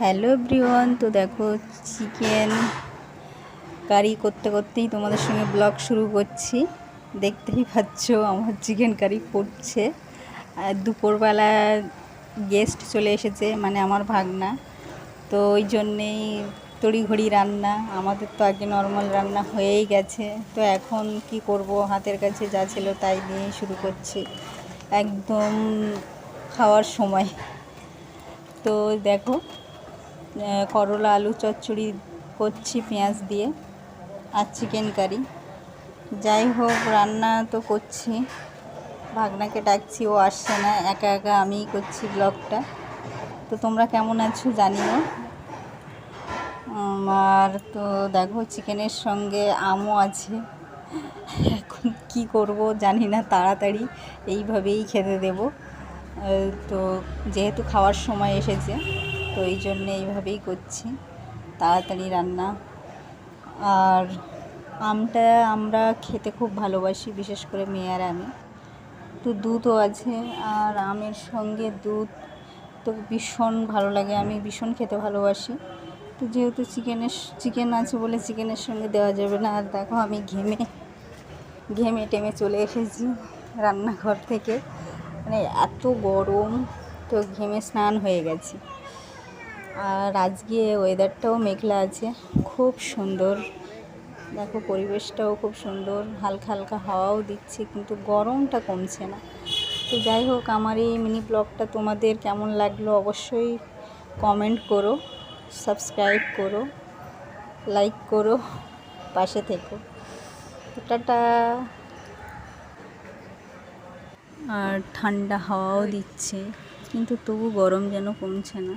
Hello everyone, তো দেখো chicken curry করতে করতেই তোমাদের সঙ্গে ব্লগ শুরু করছি। দেখতেই পাচ্ছ আমার চিকেন কারি করছে আর দুপুরবেলা গেস্ট চলে এসেছে মানে আমার ভাগনা। তো ওই জন্যেই তড়িঘড়ি রান্না, আমাদের তো আগে নর্মাল রান্না হয়েই গেছে। তো এখন কি করব, হাতের কাছে যা ছিল তাই দিয়েই শুরু করছি। একদম খাওয়ার সময়। তো দেখো করলা, আলু চচ্চড়ি করছি, পেঁয়াজ দিয়ে আর চিকেন কারি যাই হোক, রান্না তো করছি। ভাগনাকে ডাকছি, ও আসছে না, একা একা আমিই করছি ব্লগটা। তো তোমরা কেমন আছো জানিও। আর তো দেখো, চিকেনের সঙ্গে আমও আছে। এখন কি করব জানি না, তাড়াতাড়ি এইভাবেই খেতে দেব। তো যেহেতু খাওয়ার সময় এসেছে তো এই জন্যে এইভাবেই করছি। তাড়াতাড়ি রান্না। আর আমটা আমরা খেতে খুব ভালোবাসি, বিশেষ করে মেয়ার আমি। তো দুধও আছে আর আমের সঙ্গে দুধ তো ভীষণ ভালো লাগে। আমি ভীষণ খেতে ভালোবাসি। তো যেহেতু চিকেনের চিকেন আছে বলে চিকেনের সঙ্গে দেওয়া যাবে না, আর দেখো আমি ঘেমে ঘেমে টেমে চলে এসেছি রান্নাঘর থেকে। মানে এত গরম, তো ঘেমে স্নান হয়ে গেছি। আর আজকে ওয়েদারটাও মেঘলা আছে, খুব সুন্দর। দেখো পরিবেশটাও খুব সুন্দর, হালকা হালকা হাওয়াও দিচ্ছে, কিন্তু গরমটা কমছে না। তো যাই হোক, আমার এই মিনি ব্লগটা তোমাদের কেমন লাগল অবশ্যই কমেন্ট করো সাবস্ক্রাইব করো লাইক করো, পাশে থেকো। টাটা। আর ঠান্ডা হাওয়াও দিচ্ছে, কিন্তু তবু গরম যেন কমছে না।